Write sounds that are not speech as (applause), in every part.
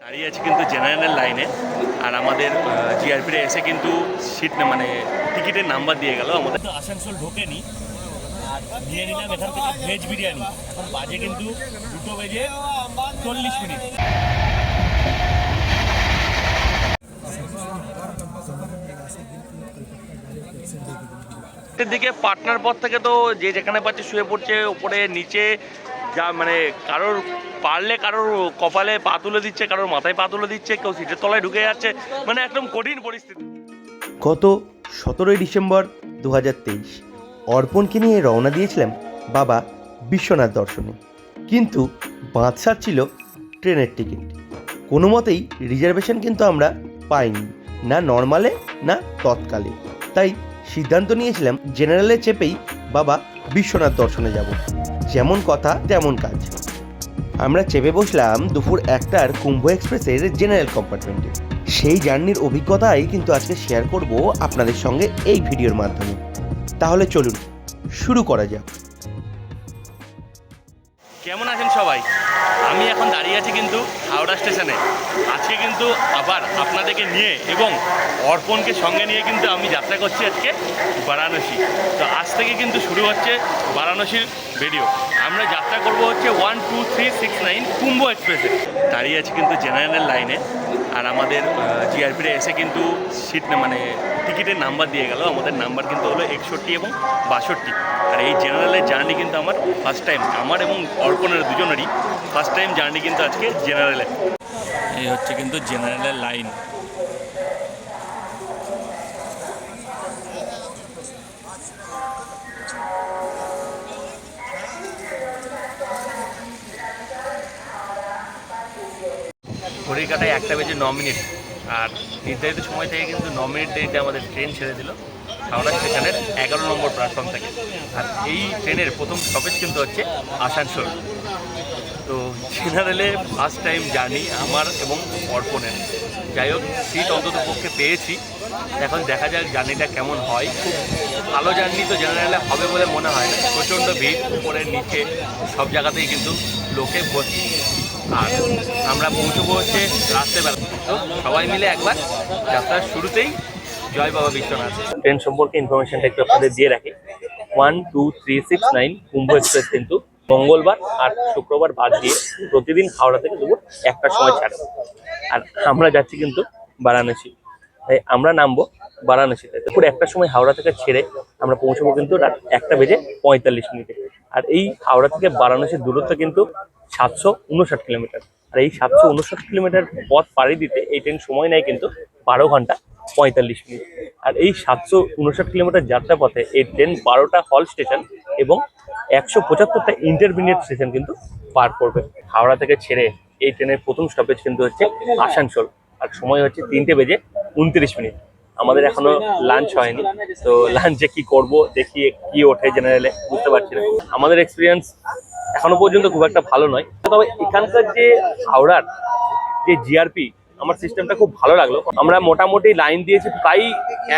দাঁড়িয়ে আছি কিন্তু জেনারেলের লাইনে। আর আমাদের জিআরপিরে এসে কিন্তু সিট মানে টিকিটের নাম্বার দিয়ে গেল আমাদের। আসানসোল ঢোকেনি। আর নিয়ে নিলাম এখান থেকে ভেজ বিরিয়ানি। এখন বাজে কিন্তু দুটো বেজে চল্লিশ মিনিট। দিকে পাটনার পর থেকে তো যে যেখানে পাচ্ছে শুয়ে পড়ছে ওপরে নিচে যা মানে কারোর পারলে কারোর কপালে পা তুলে দিচ্ছে, কারোর মাথায় পা তুলে দিচ্ছে, কেউ সিটের তলায় ঢুকে যাচ্ছে মানে একদম কঠিন পরিস্থিতি। গত সতেরোই ডিসেম্বর দু হাজার তেইশ, অর্পণকে নিয়ে রওনা দিয়েছিলাম বাবা বিশ্বনাথ দর্শনে। কিন্তু বাঁধসার ছিল ট্রেনের টিকিট। কোনো মতেই রিজার্ভেশন কিন্তু আমরা পাইনি, না নর্মালে, না তৎকালে। তাই সিদ্ধান্ত নিয়েছিলাম জেনারেলে চেপেই বাবা বিশ্বনাথ দর্শনে যাব। যেমন কথা, তেমন কাজ। আমরা চেপে বসলাম দুপুর একটার কুম্ভ এক্সপ্রেসের জেনারেল কম্পার্টমেন্টে সেই জার্নির অভিজ্ঞতাই কিন্তু আজকে শেয়ার করব আপনাদের সঙ্গে এই ভিডিওর মাধ্যমে। তাহলে চলুন, শুরু করা যাক। কেমন আছেন সবাই? আমি এখন দাঁড়িয়ে আছি কিন্তু হাওড়া স্টেশনে। আজকে কিন্তু আবার আপনাদেরকে নিয়ে এবং অর্পণকে সঙ্গে নিয়ে কিন্তু আমি যাত্রা করছি আজকে বারাণসী। তো আজ থেকে কিন্তু শুরু হচ্ছে বারাণসীর ভিডিও আমরা যাত্রা করব হচ্ছে one two three six nine Kumbh এক্সপ্রেসে দাঁড়িয়ে আছি কিন্তু জেনারেলের লাইনে আর আমাদের জিআরপিরে এসে কিন্তু সিট মানে টিকিটের নাম্বার দিয়ে গেল। আমাদের নাম্বার কিন্তু হলো একষট্টি এবং বাষট্টি। আর এই জেনারেলের জার্নি কিন্তু আমার ফার্স্ট টাইম আমার এবং অর্পণের দুজনেরই ফার্স্ট টাইম জার্নি কিন্তু আজকে জেনারেলে। এই হচ্ছে কিন্তু জেনারেলের লাইন। ঘড়ির কাটায় একটা বেজে ন মিনিট। আর নির্ধারিত সময় থেকে কিন্তু ন মিনিট দেরিতে আমাদের ট্রেন ছেড়ে দিল হাওড়া স্টেশনের এগারো নম্বর প্ল্যাটফর্ম থেকে। আর এই ট্রেনের প্রথম স্টপেজ কিন্তু হচ্ছে আসানসোল। তো জেনারেলে ফার্স্ট টাইম জানি আমার এবং অর্পণের। যাই হোক সিট অন্তত পক্ষে পেয়েছি। এখন দেখা যাক জার্নিটা কেমন হয়। খুব ভালো জার্নি তো জেনারেলে হবে বলে মনে হয় প্রচণ্ড ভিড় উপরে নিচে, সব জায়গাতেই কিন্তু লোকে ভর্তি। আর আমরা পৌঁছবো হচ্ছে রাত্রেবেলা। তো সবাই মিলে একবার যাত্রার শুরুতেই জয় বাবা বিশ্বনাথ। ট্রেন সম্পর্কে ইনফরমেশনটা একটু আপনাদের দিয়ে রাখি। One two three six nine Kumbh express কিন্তু মঙ্গলবার আর শুক্রবার বাদ দিয়ে প্রতিদিন হাওড়া থেকে দুপুর একটার সময় ছাড়ে। আর আমরা যাচ্ছি কিন্তু বারাণসী। তাই আমরা নামবো বারাণসীতে দুপুর একটার সময় হাওড়া থেকে ছেড়ে আমরা পৌঁছবো কিন্তু রাত একটা বেজে পঁয়তাল্লিশ মিনিটে। আর এই হাওড়া থেকে বারাণসীর দূরত্ব কিন্তু সাতশো উনষাট কিলোমিটার। আর এই সাতশো উনষাট কিলোমিটার পথ পাড়ি দিতে এই ট্রেন সময় নেয় কিন্তু বারো ঘণ্টা। পঁয়তাল্লিশ মিনিট। আর এই সাতশো উনষাট কিলোমিটার যাত্রা পথে এই ট্রেন বারোটা হল স্টেশন এবং একশো পঁচাত্তরটা ইন্টারমিডিয়েট স্টেশন কিন্তু পার করবে। হাওড়া থেকে ছেড়ে এই ট্রেনের প্রথম স্টপেজ কিন্তু হচ্ছে আসানসোল। আর সময় হচ্ছে তিনটে বেজে উনত্রিশ মিনিট। আমাদের এখনও লাঞ্চ হয়নি। তো লাঞ্চে কি করব, দেখি কি ওঠে জেনারেলে বুঝতে পারছি না। আমাদের এক্সপিরিয়েন্স এখনও পর্যন্ত খুব একটা ভালো নয়। তবে এখানকার যে হাওড়ার যে জিআরপি আমার সিস্টেমটা খুব ভালো লাগল। আমরা মোটামুটি লাইন দিয়েছি প্রায়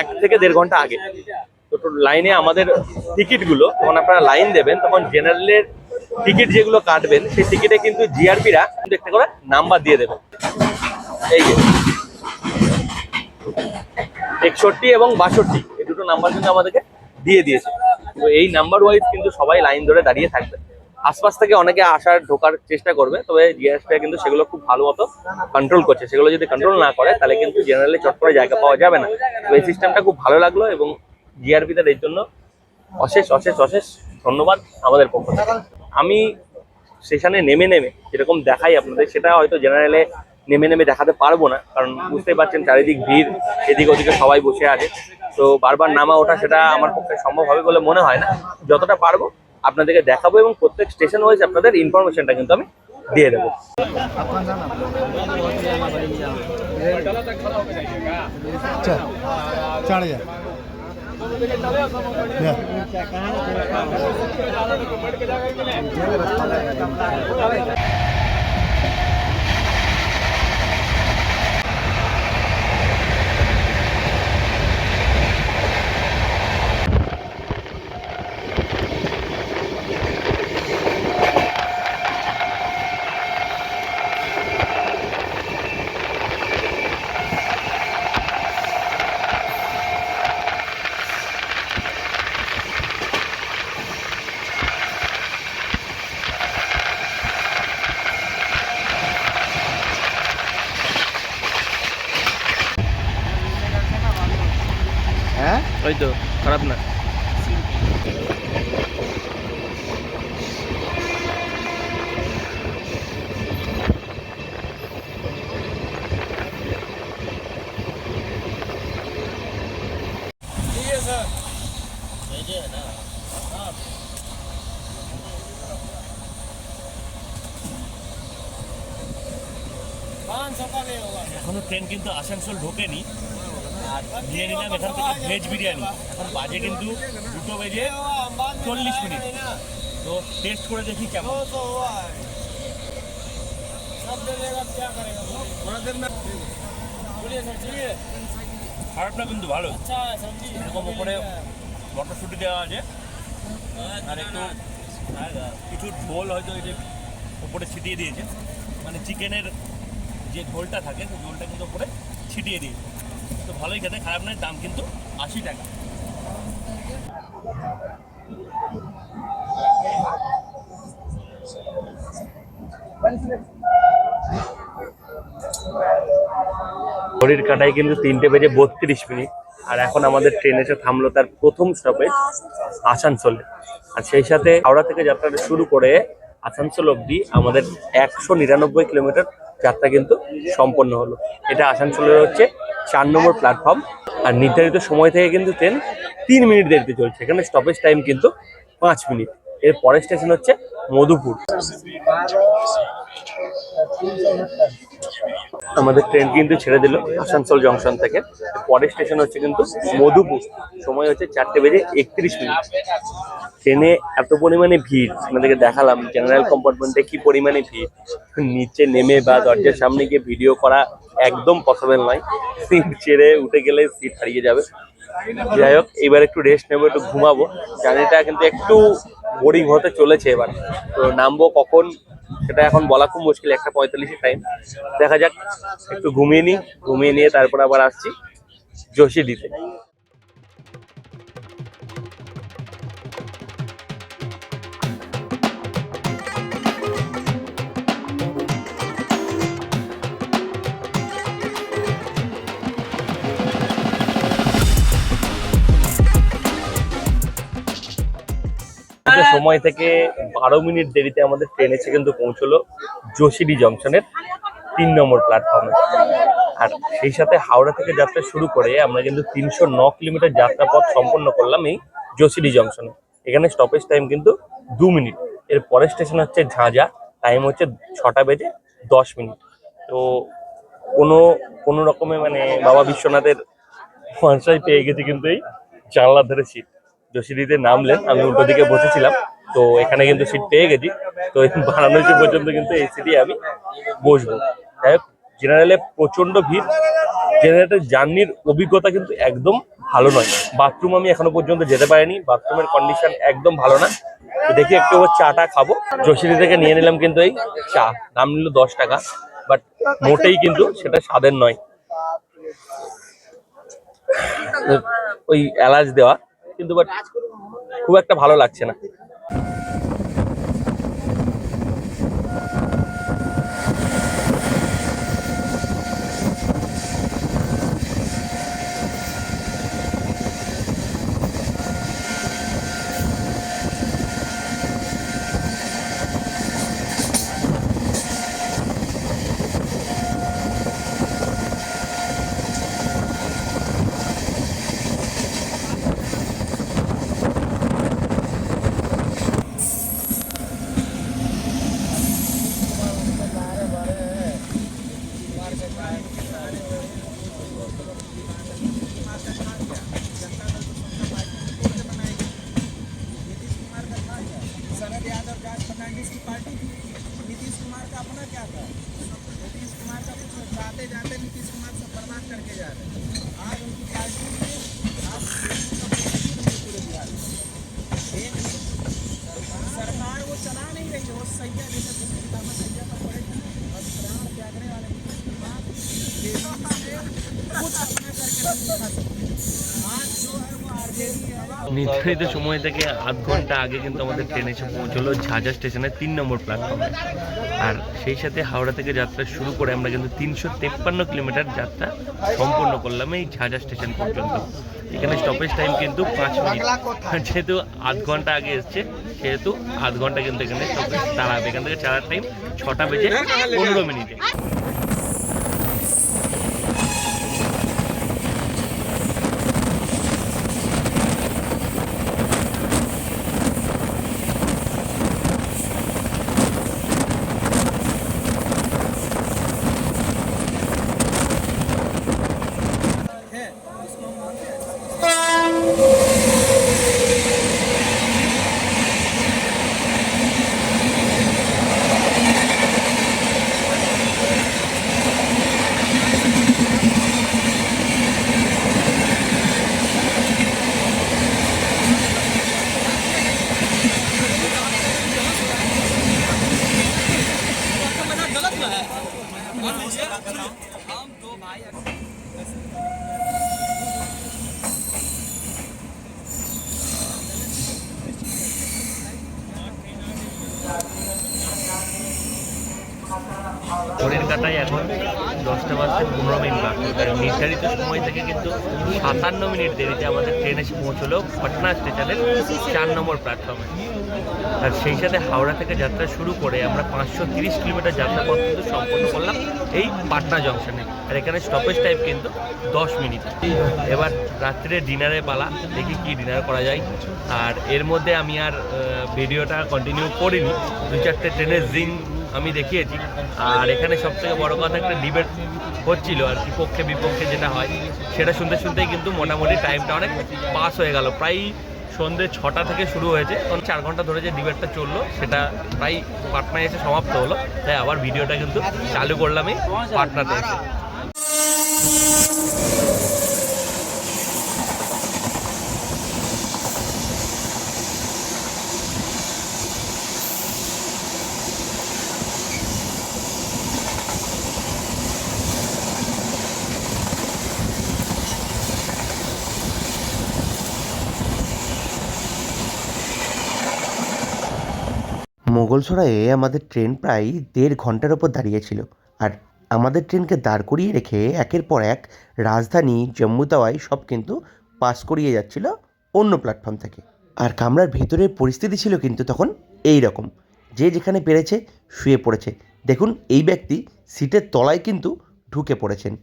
এক থেকে দেড় ঘণ্টা আগে। তো লাইনে আমাদের টিকিটগুলো যখন আপনারা লাইন দেবেন, তখন জেনারেলের টিকিট যেগুলো কাটবেন, সেই টিকিটে কিন্তু জিআরপিরা দেখতে করে নাম্বার দিয়ে দেবেন এই যে। একষট্টি এবং বাষট্টি, এই দুটো নাম্বার কিন্তু আমাদেরকে দিয়ে দিয়েছে। তো এই নাম্বার ওয়াইজ কিন্তু সবাই লাইন ধরে দাঁড়িয়ে থাকবে। আশপাশ থেকে অনেকে আসার ঢোকার চেষ্টা করবে, তবে জিএসটা কিন্তু সেগুলো খুব ভালো মতো কন্ট্রোল করছে। সেগুলো যদি কন্ট্রোল না করে, তাহলে কিন্তু জেনারেলে চট করে জায়গা পাওয়া যাবে না। তো এই সিস্টেমটা খুব ভালো লাগল এবং জিআরপিদের এর জন্য অশেষ অশেষ অশেষ ধন্যবাদ আমাদের পক্ষ থেকে। আমি স্টেশনে নেমে নেমে যেরকম দেখাই আপনাদের, সেটা হয়তো জেনারেলে নেমে নেমে দেখাতে পারব না, কারণ বুঝতেই পারছেন চারিদিক ভিড়, এদিক ওদিকে সবাই বসে আছে। তো বারবার নামা ওঠা, সেটা আমার পক্ষে সম্ভব হবে বলে মনে হয় না। যতটা পারব আপনাদেরকে দেখাবো এবং প্রত্যেক স্টেশন ওয়াইজ আপনাদের ইনফরমেশনটা কিন্তু আমি দিয়ে দেবো। ওই তো খারাপ না। এখনও ট্রেন কিন্তু আসানসোল ঢোকেনি। আর নিয়ে নিলাম এখান থেকে ভেজ বিরিয়ানি। এখন বাজে কিন্তু দুটো বেজে চল্লিশ মিনিট। তো টেস্ট করে দেখি কেমন। খারাপ না কিন্তু ভালো। এরকম উপরে মটরশুটি দেওয়া আছে। আর একটু কিছু ঝোল হয়তো এই যে উপরে ছিটিয়ে দিয়েছে। মানে চিকেনের যে ঝোলটা থাকে, সেই ঝোলটা কিন্তু উপরে ছিটিয়ে দিয়েছে। তো ভালোই খেতে, খারাপ নয়, দাম কিন্তু আশি টাকা। ঘড়ির কাটায় কিন্তু তিনটে বেজে বত্রিশ মিনিট, আর এখন আমাদের ট্রেন এসে থামলো তার প্রথম স্টপেজ আসানসোলে। আর সেই সাথে হাওড়া থেকে যাত্রাটা শুরু করে আসানসোল অবধি আমাদের একশো নিরানব্বই কিলোমিটার যাত্রা কিন্তু সম্পন্ন হলো। এটা আসানসোলের হচ্ছে চার নম্বর প্ল্যাটফর্ম আর নির্ধারিত সময় থেকে কিন্তু ট্রেন তিন মিনিট দেরিতে চলছে। এখানে স্টপেজ টাইম কিন্তু পাঁচ মিনিট। এর পরের স্টেশন হচ্ছে মধুপুর। আমাদের ট্রেন কিন্তু ছেড়ে দিল আসানসোল জংশন থেকে। পরের স্টেশন হচ্ছে কিন্তু মধুপুর। সময় হচ্ছে চারটে বেজে একত্রিশ মিনিট। ট্রেনে এত পরিমাণে ভিড়, আপনাদেরকে দেখালাম জেনারেল কম্পার্টমেন্টে কি পরিমাণে ভিড়। নিচে নেমে বা দরজার সামনে গিয়ে ভিডিও করা একদম পসিবল নয়। সিট ছেড়ে উঠে গেলে সিট হারিয়ে যাবে। যাই হোক, এবার একটু রেস্ট নেব, একটু ঘুমাবো। জার্নিটা কিন্তু একটু বোরিং হতে চলেছে এবার। তো নামবো কখন, সেটা এখন বলা খুব মুশকিল, একটা পঁয়তাল্লিশের টাইম দেখা যাক, একটু ঘুমিয়ে নিই, ঘুমিয়ে নিয়ে তারপর আবার আসছি জোশি দিতে সময় থেকে বারো মিনিট দেরিতে আমাদের ট্রেন এসে কিন্তু পৌঁছলো জোশিডি জংশনের তিন নম্বর প্ল্যাটফর্মে আর সেই সাথে হাওড়া থেকে যাত্রা শুরু করে আমরা কিন্তু তিনশো ন কিলোমিটার যাত্রা পথ সম্পন্ন করলাম এই জোশিডি জংশনে। এখানে স্টপেজ টাইম কিন্তু দু মিনিট। এর পরের স্টেশন হচ্ছে ঝাঁঝা। টাইম হচ্ছে ছটা বেজে দশ মিনিট। তো কোনো কোনো রকমে মানে বাবা বিশ্বনাথের পয়সায় পেয়ে গেছি কিন্তু এই জানলার ধারে সিট যোশীদিতে নামলেন, আমি উল্টো দিকে বসেছিলাম। তো এখানে কিন্তু সিট পেয়ে গেছি। তো বারাণসী পর্যন্ত কিন্তু এই সিটে আমি বসবো। যাই হোক জেনারেলে প্রচণ্ড ভিড়। জেনারেলের জার্নির অভিজ্ঞতা কিন্তু একদম ভালো নয়। বাথরুম আমি এখনও পর্যন্ত যেতে পারিনি। বাথরুমের কন্ডিশন একদম ভালো না। দেখি একটু চাটা খাব। যোশীদি থেকে নিয়ে নিলাম কিন্তু এই চা। দাম নিল দশ টাকা। বাট মোটেই কিন্তু সেটা স্বাদের নয়। ওই এলাচ দেওয়া। কিন্তু বাট খুব একটা ভালো লাগছে না। चला नहीं रही है वो सैया जैसे जिसकी किताबें सैया पर पड़े थे और प्राण त्यागने वाले नीतीश कुमार देश में कुछ अपना करके नहीं दिखा सकते आज जो है वो নির্ধারিত সময় থেকে আধ ঘন্টা আগে কিন্তু আমাদের ট্রেন এসে পৌঁছলো ঝাঝা স্টেশনের তিন নম্বর প্ল্যাটফর্মে আর সেই সাথে হাওড়া থেকে যাত্রা শুরু করে আমরা কিন্তু তিনশো তেপ্পান্ন কিলোমিটার যাত্রা সম্পূর্ণ করলাম এই ঝাঝা স্টেশন পর্যন্ত এখানে স্টপেজ টাইম কিন্তু পাঁচ মিনিট। যেহেতু আধ ঘণ্টা আগে এসছে সেহেতু আধ ঘণ্টা কিন্তু এখানে স্টপেজ দাঁড়াবে। এখান থেকে ছাড়ার টাইম ছটা বেজে পনেরো মিনিটে। ঘড়ির কাটায় এখন দশটা বাজতে পনেরো মিনিট বাকি। আর নির্ধারিত সময় থেকে কিন্তু সাতান্ন মিনিট দেরিতে আমাদের ট্রেন এসে পৌঁছলো পাটনা স্টেশনের চার নম্বর প্ল্যাটফর্মে। আর সেই সাথে হাওড়া থেকে যাত্রা শুরু করে আমরা পাঁচশো তিরিশ কিলোমিটার যাত্রা পথ কিন্তু সম্পন্ন করলাম এই পাটনা জংশনে। আর এখানে স্টপেজ টাইম কিন্তু দশ মিনিট। এবার রাত্রে ডিনারে পালা, দেখি কি ডিনার করা যায়। আর এর মধ্যে আমি আর ভিডিওটা কন্টিনিউ করিনি। দু চারটে ট্রেনের জিন আমি দেখিয়েছি। আর এখানে সব থেকে বড় কথা একটা ডিবেট হচ্ছিল আর কি, পক্ষে বিপক্ষে যেটা হয়। সেটা শুনতে শুনতেই কিন্তু মোটামুটি টাইমটা অনেক পাস হয়ে গেল। প্রায় সন্ধ্যে ছটা থেকে শুরু হয়েছে। তখন চার ঘণ্টা ধরে যে ডিবেটটা চলল, সেটা প্রায় পাটনায় এসে সমাপ্ত হলো। তাই আবার ভিডিওটা কিন্তু চালু করলামই পাটনাতে এসে। মোগলসরায়ে আমাদের ট্রেন প্রায় দেড় ঘণ্টার ওপর দাঁড়িয়েছিল। আর আমাদের ট্রেনকে দাঁড় করিয়ে রেখে একের পর এক রাজধানী, জম্মু তাওয়াই সব কিন্তু পাস করিয়ে যাচ্ছিল অন্য প্ল্যাটফর্ম থেকে। আর কামরার ভেতরের পরিস্থিতি ছিল কিন্তু তখন এই রকম। যে যেখানে পেরেছে শুয়ে পড়েছে। দেখুন, এই ব্যক্তি সিটের তলায় কিন্তু ঢুকে পড়েছেন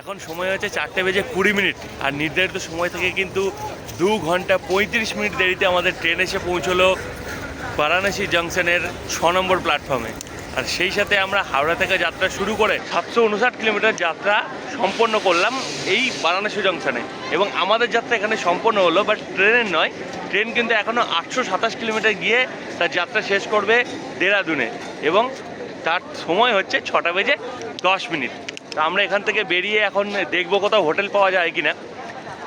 এখন সময় হচ্ছে চারটে বেজে কুড়ি মিনিট। আর নির্ধারিত সময় থেকে কিন্তু দু ঘণ্টা পঁয়ত্রিশ মিনিট দেরিতে আমাদের ট্রেন এসে পৌঁছলো বারাণসী জংশনের ছ নম্বর প্ল্যাটফর্মে আর সেই সাথে আমরা হাওড়া থেকে যাত্রা শুরু করে সাতশো উনষাট কিলোমিটার যাত্রা সম্পন্ন করলাম এই বারাণসী জংশনে। এবং আমাদের যাত্রা এখানে সম্পন্ন হলো বাট ট্রেনের নয়, ট্রেন কিন্তু এখনও আটশো সাতাশ কিলোমিটার গিয়ে তার যাত্রা শেষ করবে দেরাদুনে। এবং তার সময় হচ্ছে ছটা বেজে দশ মিনিট। আমরা এখান থেকে বেরিয়ে এখন দেখব কোথাও হোটেল পাওয়া যায় কিনা।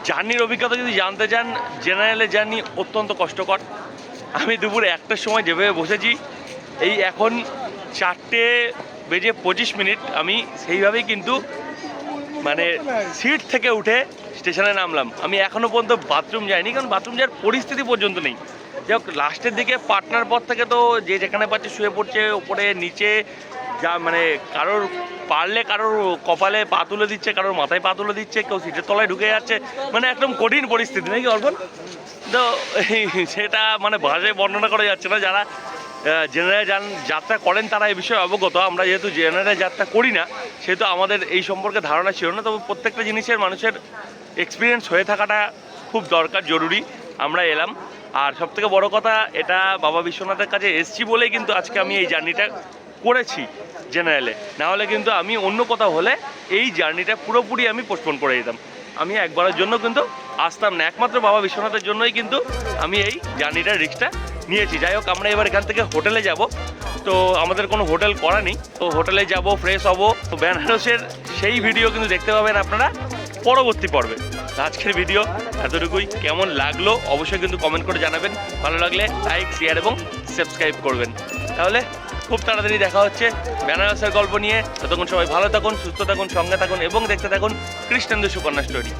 জার্নির অভিজ্ঞতা যদি জানতে চান জেনারেলে জার্নি অত্যন্ত কষ্টকর। আমি দুপুরে একটার সময় যেভাবে বসেছি, এই এখন চারটে বেজে পঁচিশ মিনিট। আমি সেইভাবেই কিন্তু মানে সিট থেকে উঠে স্টেশনে নামলাম। আমি এখনও পর্যন্ত বাথরুম যাইনি, কারণ বাথরুম যাওয়ার পরিস্থিতি পর্যন্ত নেই। যাই লাস্টের দিকে পার্টনার পর থেকে তো যে যেখানে পাচ্ছে শুয়ে পড়ছে, ওপরে, নিচে যা মানে কারোর পারলে কারোর কপালে পা তুলে দিচ্ছে, কারোর মাথায় পা তুলে দিচ্ছে, কেউ সিটের তলায় ঢুকে যাচ্ছে মানে একদম কঠিন পরিস্থিতি, নাকি অর্পণ? তো (laughs) সেটা মানে ভাষায় বর্ণনা করা যাচ্ছে না, যারা জেনারেল যান, যাত্রা করেন তারা এই বিষয়ে অবগত। আমরা যেহেতু জেনারেল যাত্রা করি না, সেহেতু আমাদের এই সম্পর্কে ধারণা ছিল না, তবে প্রত্যেকটা জিনিসের মানুষের এক্সপিরিয়েন্স হয়ে থাকাটা খুব দরকার, জরুরি। আমরা এলাম। আর সবথেকে বড় কথা, এটা বাবা বিশ্বনাথের কাছে এসছি বলেই কিন্তু আজকে আমি এই জার্নিটা করেছি জেনারেলে না হলে কিন্তু আমি অন্য কোথাও হলে এই জার্নিটা পুরোপুরি আমি পোস্টপোন করে দিতাম। আমি একবারের জন্য কিন্তু আসতাম না। একমাত্র বাবা বিশ্বনাথের জন্যই কিন্তু আমি এই জার্নিটার রিক্সটা নিয়েছি। যাই হোক, আমরা এবার এখান থেকে হোটেলে যাব। তো আমাদের কোনো হোটেল করা নেই। তো হোটেলে যাব ফ্রেশ হব। তো বেনারসের সেই ভিডিও কিন্তু দেখতে পাবেন আপনারা পরবর্তী পর্বে। আজকের ভিডিও এতটুকুই। কেমন লাগল অবশ্যই কিন্তু কমেন্ট করে জানাবেন। ভালো লাগলে লাইক শেয়ার এবং সাবস্ক্রাইব করবেন। তাহলে খুব তাড়াতাড়ি দেখা হচ্ছে। বেনারসের গল্প নিয়ে। ততক্ষণ সবাই ভালো থাকুন, সুস্থ থাকুন, সঙ্গে থাকুন এবং দেখতে থাকুন কৃষ্ণেন্দু সুকন্যা স্টোরি